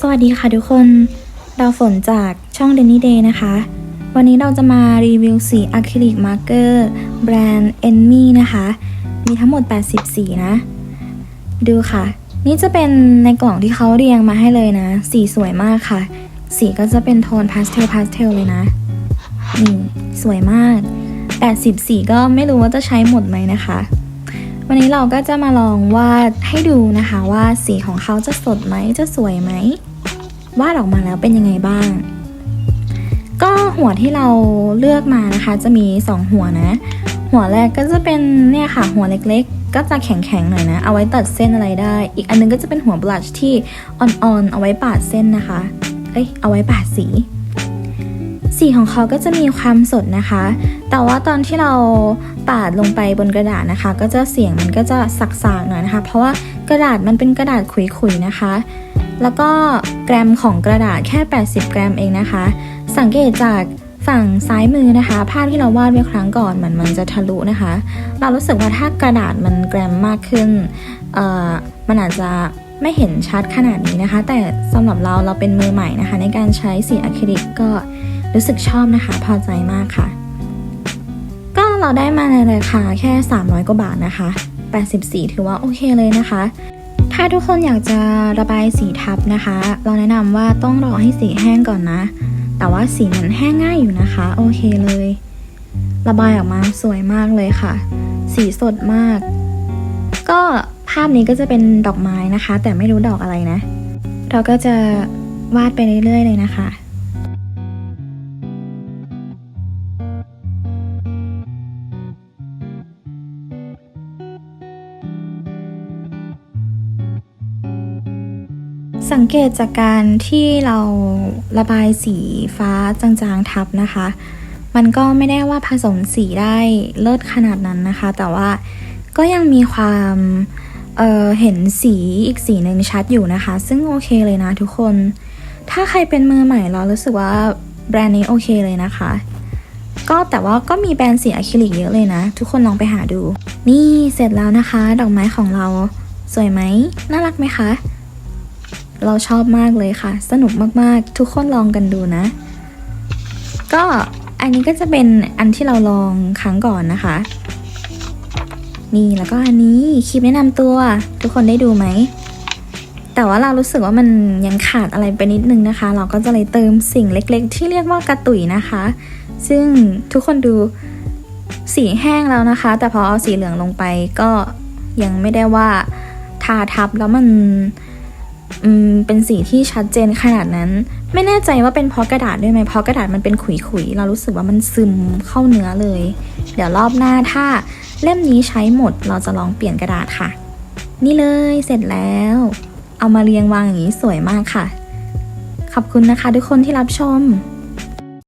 สวัสดีค่ะทุกคน ดาวฝนจากช่อง d e n n y Day นะคะ วันนี้เราจะมารีวิวสีอะคริลิกมาร์เกอร์แบรนด์ Enmy นะคะ มีทั้งหมด 80 สีนะ ดูค่ะ นี่จะเป็นในกล่องที่เขาเรียงมาให้เลยนะ สีสวยมากค่ะ สีก็จะเป็นโทนพาสเทลพาสเทลเลยนะ นี่ สวยมาก 80 สีก็ไม่รู้ว่าจะใช้หมดไหมนะคะ วันนี้เราก็จะมาลองวาดให้ดูนะคะว่าสีของเขาจะสดไหมจะสวยไหมวาดออกมาแล้วเป็นยังไงบ้าง ก็หัวที่เราเลือกมานะคะ จะมี 2 หัวนะ หัวแรกก็จะเป็นเนี่ยค่ะ หัวเล็กๆ ก็จะแข็งๆหน่อยนะ เอาไว้ตัดเส้นอะไรได้ อีกอันนึงก็จะเป็นหัวบลัชที่อ่อนๆ เอาไว้ปาดเส้นนะคะ เอ้ยเอาไว้ปาดสี สีของเขาก็จะมีความสดนะคะ แต่ว่าตอนที่เราปาดลงไปบนกระดาษนะคะ ก็จะเสียงมันก็จะสักๆหน่อยนะคะ เพราะว่ากระดาษมันเป็นกระดาษขุยๆนะคะ แล้วก็แกรมของกระดาษแค่ 80 แกรมเองนะคะ สังเกตจากฝั่งซ้ายมือนะคะ ภาพที่เราวาดไว้ครั้งก่อนเหมือนมันจะทะลุนะคะ เรารู้สึกว่าถ้ากระดาษมันแกรมมากขึ้นเอ่อมันอาจจะไม่เห็นชัดขนาดนี้นะคะ แต่สำหรับเราเราเป็นมือใหม่นะคะ ในการใช้สีอะคริลิกก็ รู้สึกชอบนะคะ พอใจมากค่ะ ก็เราได้มาในราคาแค่ 300 กว่าบาทนะคะ 84 ถือว่าโอเคเลยนะคะ ถ้าทุกคนอยากจะระบายสีทับนะคะ เราแนะนำว่าต้องรอให้สีแห้งก่อนนะ แต่ว่าสีมันแห้งง่ายอยู่นะคะ โอเคเลย ระบายออกมาสวยมากเลยค่ะ สีสดมาก ก็ภาพนี้ก็จะเป็นดอกไม้นะคะ แต่ไม่รู้ดอกอะไรนะ เราก็จะวาดไปเรื่อยๆเลยนะคะ สังเกตจากการที่เราระบายสีฟ้าจางๆทับนะคะ มันก็ไม่ได้ว่าผสมสีได้เลิศขนาดนั้นนะคะ แต่ว่าก็ยังมีความเเห็นสีอีกสีหนึ่งชัดอยู่นะคะ ซึ่งโอเคเลยนะทุกคน ถ้าใครเป็นมือใหม่เรารู้สึกว่าแบรนด์นี้โอเคเลยนะคะ ก็แต่ว่าก็มีแบรนด์สีอะคริลิกเยอะเลยนะ ทุกคนลองไปหาดู นี่เสร็จแล้วนะคะ ดอกไม้ของเราสวยไหมน่ารักไหมคะ เราชอบมากเลยค่ะ สนุกมากๆ ทุกคนลองกันดูนะ ก็อันนี้ก็จะเป็นอันที่เราลองครั้งก่อนนะคะ นี่แล้วก็อันนี้คลิปแนะนำตัวทุกคนได้ดูไหม แต่ว่าเรารู้สึกว่ามันยังขาดอะไรไปนิดนึงนะคะ เราก็จะเลยเติมสิ่งเล็กๆ ที่เรียกว่ากระตุยนะคะ ซึ่งทุกคนดูสีแห้งแล้วนะคะ แต่พอเอาสีเหลืองลงไปก็ยังไม่ได้ว่าทาทับแล้วมัน อืมเป็นสีที่ชัดเจนขนาดนั้น ไม่แน่ใจว่าเป็นเพราะกระดาษด้วยไหมเพราะกระดาษมันเป็นขุยๆเรารู้สึกว่ามันซึมเข้าเนื้อเลย เดี๋ยวรอบหน้าถ้าเล่มนี้ใช้หมดเราจะลองเปลี่ยนกระดาษค่ะ นี่เลยเสร็จแล้ว เอามาเรียงวางอย่างนี้สวยมากค่ะ ขอบคุณนะคะทุกคนที่รับชม